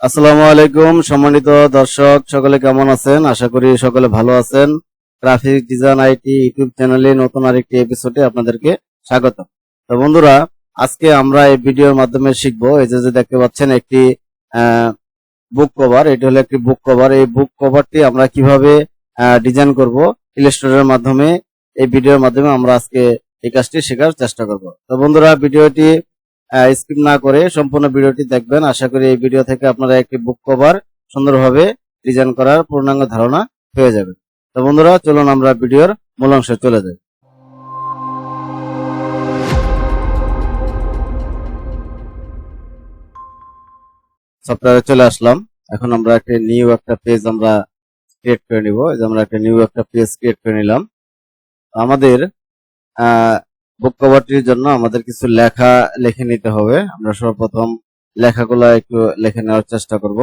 আসসালামু আলাইকুম, সম্মানিত দর্শক, সকলে কেমন আছেন? আশা করি সকলে ভালো আছেন। গ্রাফিক ডিজাইন আইটি ইউটিউব চ্যানেলে নতুন আরেকটি এপিসোডে আপনাদেরকে স্বাগত। তো বন্ধুরা, আজকে আমরা এই ভিডিওর মাধ্যমে শিখব। এই যে দেখতে পাচ্ছেন একটি বুক কভার এটি হলো একটি বুক কভার এই বুক কভারটি আমরা কীভাবে ডিজাইন করব ইলাস্ট্রেটরের মাধ্যমে, এই ভিডিওর মাধ্যমে আমরা আজকে এই কাজটি শেখার চেষ্টা করব। তো বন্ধুরা, ভিডিওটি স্কিপ না করে সম্পূর্ণ ভিডিওটি দেখবেন। আশা করি এই ভিডিও থেকে আপনারা একটি বুক কভার সুন্দরভাবে ডিজাইন করার পূর্ণাঙ্গ ধারণা পেয়ে যাবেন। তো বন্ধুরা, চলুন আমরা ভিডিওর মূল অংশে চলে যাই। সফটওয়্যারে চলে আসলাম। এখন আমরা একটা নিউ একটা পেজ আমরা ক্রিয়েট করে নিব। আমরা একটা নিউ একটা পেজ ক্রিয়েট করে নিলাম। আমাদের বুক কভারটির জন্য আমাদের কিছু লেখা লিখে নিতে হবে। আমরা সর্বপ্রথম লেখাগুলো একটু লিখে নেওয়ার চেষ্টা করব।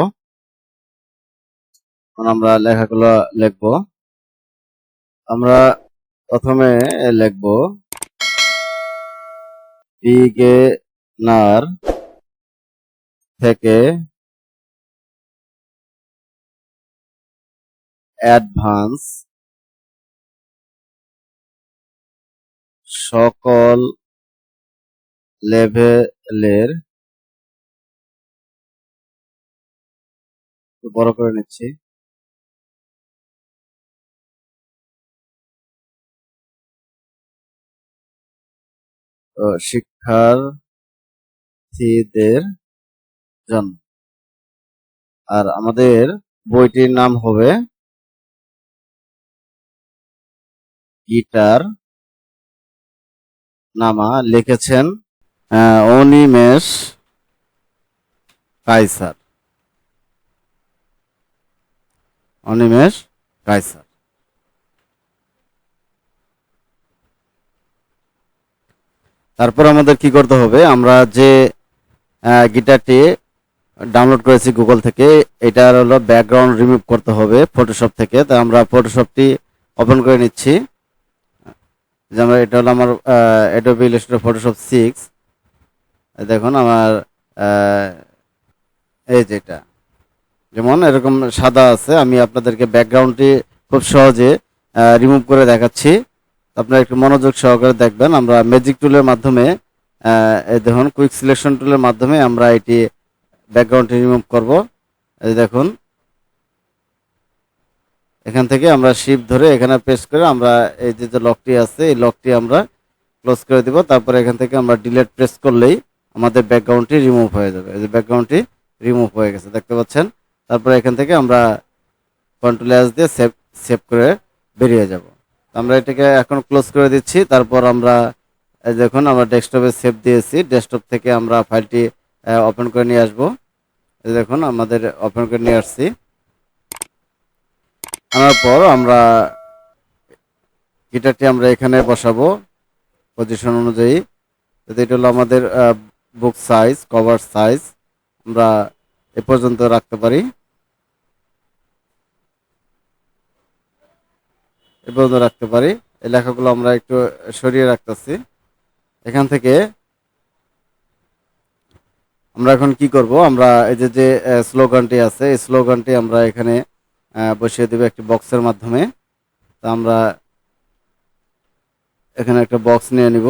আমরা লেখাগুলো লিখব। আমরা প্রথমে লিখব, বিগেনার থেকে অ্যাডভান্স সকল লেভেলের বড় করে নিচ্ছি। শিক্ষার্থীদের জন্য। আর আমাদের বইটির নাম হবে গিটার নামা লিখেছেন অনিমেষ কাইসার অনিমেষ কাইসার তারপর আমাদের কি করতে হবে? আমরা যে গিটারটি ডাউনলোড করেছি গুগল থেকে, এটার হলো ব্যাকগ্রাউন্ড রিমুভ করতে হবে ফটোশপ থেকে। তা আমরা ফটোশপটি ওপেন করে নিচ্ছি। যেমন এটা হলো আমার অ্যাডোবি ইলাস্ট্রেটর ফটোশপ সিক্স দেখুন আমার এই যেটা যেমন এরকম সাদা আছে, আমি আপনাদেরকে ব্যাকগ্রাউন্ডটি খুব সহজে রিমুভ করে দেখাচ্ছি। আপনারা একটু মনোযোগ সহকারে দেখবেন, আমরা ম্যাজিক টুলের মাধ্যমে দেখুন কুইক সিলেকশন টুলের মাধ্যমে আমরা এটি ব্যাকগ্রাউন্ডটি রিমুভ করব। দেখুন এখান থেকে আমরা শিপ ধরে এখানে প্রেস করে আমরা এই যে যে লকটি আছে, এই লকটি আমরা ক্লোজ করে দিব। তারপরে এখান থেকে আমরা ডিলেট প্রেস করলেই আমাদের ব্যাকগ্রাউন্ডটি রিমুভ হয়ে যাবে। এই যে ব্যাকগ্রাউন্ডটি রিমুভ হয়ে গেছে, দেখতে পাচ্ছেন? তারপরে এখান থেকে আমরা কন্ট্রোল এস দিয়ে সেভ সেভ করে বেরিয়ে যাব। আমরা এটাকে এখন ক্লোজ করে দিচ্ছি। তারপর আমরা দেখুন, আমরা ডেস্কটপে সেভ দিয়েছি। ডেস্কটপ থেকে আমরা ফাইলটি ওপেন করে নিয়ে আসব। দেখুন, আমাদের ওপেন করে নিয়ে আসছি। আনার পর আমরা গিটারটি আমরা এখানে বসাবো পজিশন অনুযায়ী। এটা হলো আমাদের বুক সাইজ কভার সাইজ আমরা এ পর্যন্ত রাখতে পারি। এ পর্যন্ত রাখতে পারি। এই লেখাগুলো আমরা একটু সরিয়ে রাখতেছি। এখান থেকে আমরা এখন কি করব? আমরা এই যে যে স্লোগানটি আছে, এই স্লোগানটি আমরা এখানে বসিয়ে দেব একটি বক্সের মাধ্যমে। তো আমরা এখানে একটা বক্স নিয়ে নিব।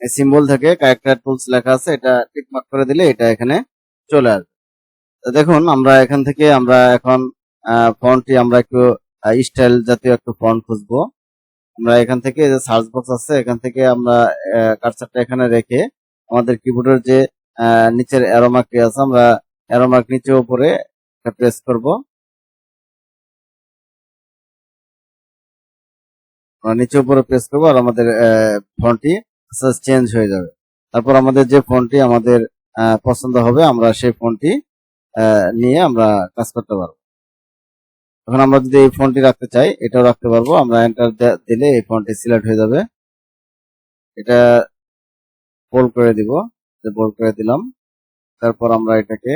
সিম্বল থেকে ক্যারেক্টার টুলস লেখা আছে, এটা টিক মার্ক করে দিলে এটা এখানে চলে আসবে। দেখুন, আমরা এখান থেকে আমরা এখন ফন্টটি আমরা একটু স্টাইল জাতীয় একটু ফন্ট খুঁজবো। আমরা এখান থেকে যে সার্চ বক্স আছে, এখান থেকে আমরা কার্সারটা এখানে রেখে আমাদের কিবোর্ডের যে নিচের অ্যারোমার্কটি আছে? আমরা অ্যারোমার্ক নিচে উপরে প্রেস করব। নিচে উপরে প্রেস করব আর আমাদের ফন্টটি চেঞ্জ হয়ে যাবে। তারপর আমাদের যে ফোনটি আমাদের পছন্দ হবে, আমরা সেই ফোনটি নিয়ে আমরা কাজ করতে পারব। এখন আমরা যদি এই ফোনটি রাখতে চাই, এটাও রাখতে পারব। আমরা এন্টার দিলে এই ফোনটি সিলেক্ট হয়ে যাবে। এটা বোল্ড করে দিব। বোল্ড করে দিলাম, তারপর আমরা এটাকে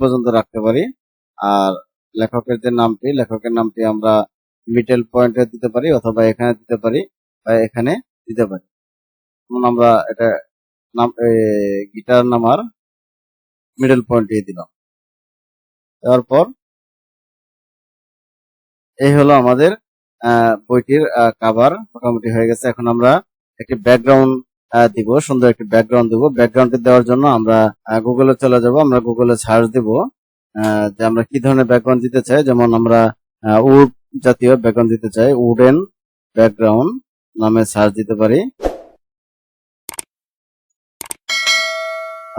পর্যন্ত রাখতে পারি। আর লেখকের যে নামটি, লেখকের নামটি আমরা মিডল পয়েন্টে দিতে পারি অথবা এখানে দিতে পারি বা এখানে দিতে পারি। আমরা এটা নাম গিটার নামার মিডল পয়েন্টে দিলাম। দেওয়ার পর এই হলো আমাদের বইটির কাভার মোটামুটি হয়ে গেছে। এখন আমরা একটি ব্যাকগ্রাউন্ড দিব, সুন্দর একটি ব্যাকগ্রাউন্ড দিব। ব্যাকগ্রাউন্ড দেওয়ার জন্য আমরা গুগলে চলে যাব। আমরা গুগলে সার্চ দিব যে আমরা কি ধরনের ব্যাকগ্রাউন্ড দিতে চাই। যেমন আমরা উড জাতীয় ব্যাকগ্রাউন্ড দিতে চাই। উডেন ব্যাকগ্রাউন্ড নামে সার্চ দিতে পারি।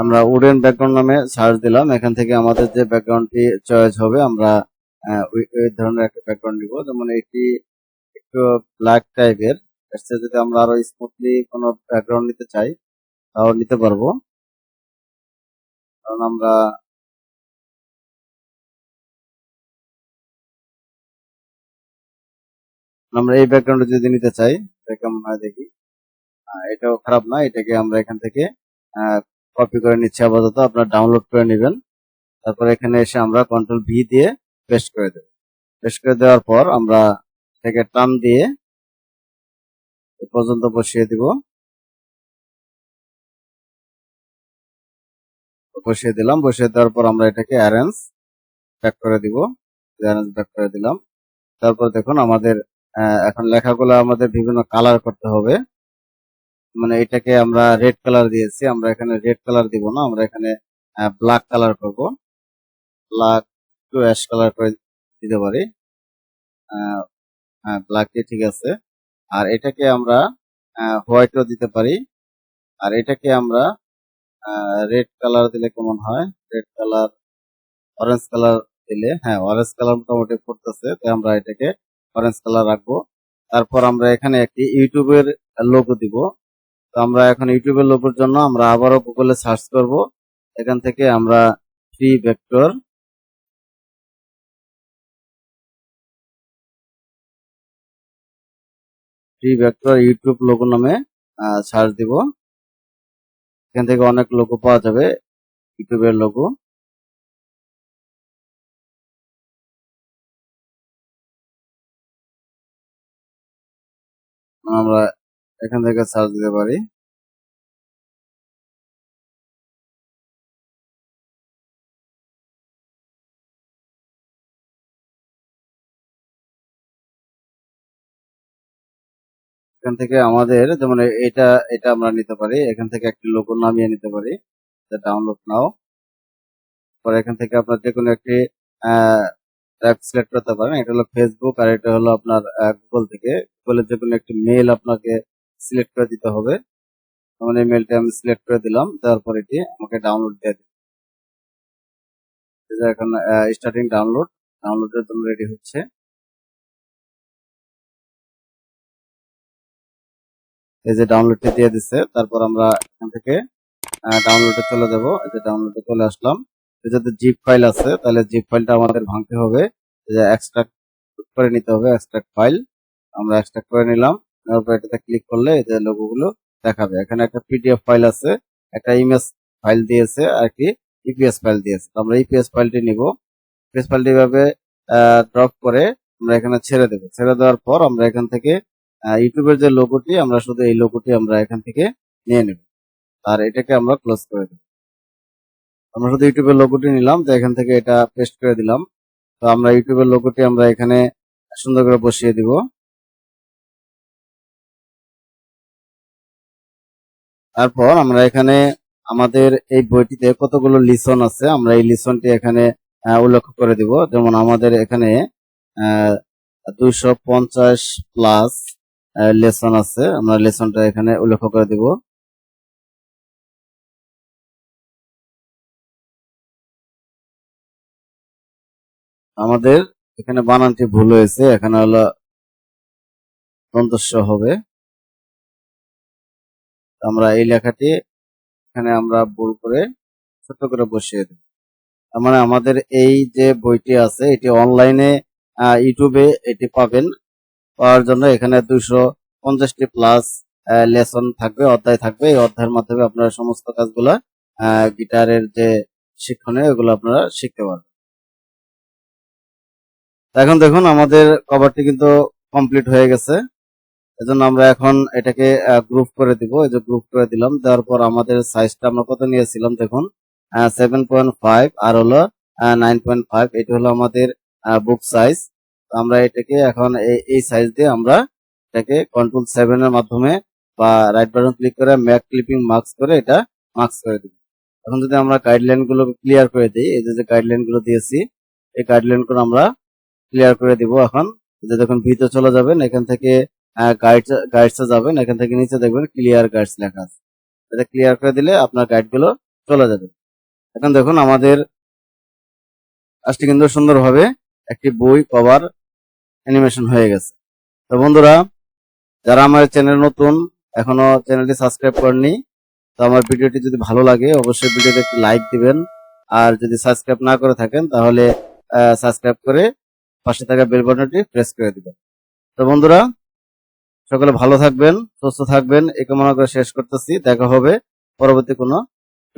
আমরা উডেন ব্যাকগ্রাউন্ড নামে সার্চ দিলাম। এখান থেকে আমাদের যে ব্যাকগ্রাউন্ডটি চয়েস হবে, আমরা ওই ধরনের একটা ব্যাকগ্রাউন্ড নিব। যেমন এটি একটু ব্ল্যাক টাইপের এর যদি আমরা আরও স্মুথলি কোনো ব্যাকগ্রাউন্ড নিতে চাই, তাও নিতে পারব। কারণ আমরা আমরা এই ব্যাকগ্রাউন্ড যদি নিতে চাই কেমন হয় দেখি? এটাও খারাপ না, এটাকে আমরা এখান থেকে কপি করে নিচ্ছি আপাতত। আপনার ডাউনলোড করে নেবেন। তারপর এখানে এসে আমরা কন্ট্রোল ভি দিয়ে পেস্ট করে দেব। পেস্ট করে দেওয়ার পর আমরা এটাকে টান দিয়ে এ পর্যন্ত বসিয়ে দিব। বসিয়ে দিলাম। বসিয়ে দেওয়ার পর আমরা এটাকে অ্যারেঞ্জ ব্যাক করে দিব। অ্যারেঞ্জ ব্যাক করে দিলাম। তারপর দেখুন আমাদের এখন লেখাগুলো আমাদের বিভিন্ন কালার করতে হবে। মানে এটাকে আমরা রেড কালার দিয়েছি। আমরা এখানে রেড কালার দিব না। আমরা এখানে ব্ল্যাক কালার করব। ব্ল্যাক টু অ্যাশ কালার করে দিতে পারি। ব্ল্যাকটি ঠিক আছে। আর এটাকে আমরা হোয়াইটও দিতে পারি। আর এটাকে আমরা রেড কালার দিলে কেমন হয়? রেড কালার অরেঞ্জ কালার দিলে হ্যাঁ অরেঞ্জ কালার মোটামুটি পড়তেছে। তাই আমরা এটাকে অরেঞ্জ কালার রাখব। তারপর আমরা এখানে একটি ইউটিউবের লোগো দিব। তো আমরা এখন ইউটিউবের লোগোর জন্য আমরা আবারও গুগলে সার্চ করব। এখান থেকে আমরা free vector free vector YouTube logo নামে সার্চ দিব। এখান থেকে অনেক লোগো পাওয়া যাবে, ইউটিউবের লোগো। আমরা এখান থেকে সার্চ দিতে পারি। এখান থেকে আমাদের যেমন এটা এটা আমরা নিতে পারি। এখান থেকে একটি লোগো নামিয়ে নিতে পারি। ডাউনলোড নাও। পরে এখান থেকে আপনার যে কোনো একটি অ্যাপ সিলেক্ট করতে পারেন। এটা হলো ফেসবুক আর এটা হলো আপনার গুগল থেকে। গুগলের যে কোনো একটি মেল আপনাকে সিলেক্ট করে দিতে হবে। যেমন এই মেলটা আমি সিলেক্ট করে দিলাম। তারপর এটি আমাকে ডাউনলোড দিয়ে যে এখন স্টার্টিং ডাউনলোড ডাউনলোডের জন্য রেডি হচ্ছে। এই যে ডাউনলোডটি দিয়ে দিচ্ছে তারপর আমরা এখান থেকে ডাউনলোডে চলে যাব। এই যে ডাউনলোডে চলে আসলাম। যদি জিপ ফাইল আছে, তাহলে জিপ ফাইলটা আমাদের ভাঙতে হবে। যে এক্সট্রাক্ট করে নিতে হবে এক্সট্রাক্ট ফাইল আমরা এক্সট্রাক্ট করে নিলাম। তারপর এটাতে ক্লিক করলে এই যে লোগো গুলো দেখাবে। এখানে একটা পিডিএফ ফাইল আছে, একটা ইমেজ ফাইল দিয়েছে, আর কি ইপিএস ফাইল দিয়েছে। তো আমরা ইপিএস ফাইলটি নিব। ইপিএস ফাইলটি এভাবে ড্রপ করে আমরা এখানে ছেড়ে দেবো। ছেড়ে দেওয়ার পর আমরা এখান থেকে ইউটিউবের যে লোগোটি আমরা শুধু এই লোগোটি আমরা এখান থেকে নিয়ে নেব। আর এটাকে আমরা ক্লোজ করে দেব। আমরা শুধু ইউটিউবের লোগোটি নিলাম, তো এখান থেকে এটা পেস্ট করে দিলাম। তো আমরা ইউটিউবের লোগোটি আমরা এখানে সুন্দর করে বসিয়ে দিব। তারপর আমরা এখানে আমাদের এই বইটিতে কতগুলো লিসন আছে, আমরা এই লিসনটি এখানে উল্লেখ করে দিব। যেমন আমাদের এখানে দুইশো পঞ্চাশ প্লাস লেসন আছে। আমরা লেসনটা এখানে উল্লেখ করে দিব। আমাদের এখানে বানানটি ভুল হয়েছে। এখানে হলো দন্তস্ব হবে। আমরা এই লেখাটি এখানে আমরা ভুল করে ছোট করে বসিয়ে দেব। তার মানে আমাদের এই যে বইটি আছে, এটি অনলাইনে ইউটিউবে এটি পাবেন। পাওয়ার জন্য এখানে দুইশো পঞ্চাশটি প্লাস লেসন থাকবে, অধ্যায় থাকবে। এই অধ্যায়ের মাধ্যমে আপনারা সমস্ত কাজগুলা গিটারের যে শিক্ষণীয় এগুলো আপনারা শিখতে পারবেন। এখন দেখুন, আমাদের কভারটি কিন্তু কমপ্লিট হয়ে গেছে। এজন্য আমরা এখন এটাকে গ্রুপ করে দিব। এই যে গ্রুপ করে দিলাম, দেওয়ার পর আমাদের সাইজটা আমরা কত নিয়েছিলাম দেখুন সেভেন পয়েন্ট ফাইভ আর হলো নাইন পয়েন্ট ফাইভ এটা হলো আমাদের বুক সাইজ আমরা এটাকে এখন এই- সাইজ দিয়ে আমরা এটাকে কন্ট্রোল সেভেন এর মাধ্যমে বা রাইট বাটন ক্লিক করে ম্যাক ক্লিপিং মার্কস করে এটা মার্কস করে দিব। এখন যদি আমরা গাইডলাইনগুলো ক্লিয়ার করে দিই, এই যে গাইডলাইনগুলো দিয়েছি, এই গাইডলাইনগুলো আমরা ক্লিয়ার করে দিব এখন। যে দেখুন, ভিতরে চলে যাবেন, এখান থেকে গাইড গাইডসে যাবেন, এখান থেকে নিচে দেখবেন ক্লিয়ার গাইডস লেখা আছে। এটা ক্লিয়ার করে দিলে আপনার গাইডগুলো চলে যাবে। এখন দেখুন, আমাদের কাজটি কিন্তু সুন্দরভাবে একটি বই কভার অ্যানিমেশন হয়ে গেছে। তো বন্ধুরা, যারা আমার চ্যানেল নতুন, এখনও চ্যানেলটি সাবস্ক্রাইব করেননি, তো আমার ভিডিওটি যদি ভালো লাগে, অবশ্যই ভিডিওতে একটি লাইক দিবেন। আর যদি সাবস্ক্রাইব না করে থাকেন, তাহলে সাবস্ক্রাইব করে পাশে থাকা বেল বাটনটি প্রেস করে দিবেন। তো বন্ধুরা, সকলে ভালো থাকবেন, সুস্থ থাকবেন, এই কামনা করে শেষ করতেছি। দেখা হবে পরবর্তী কোনো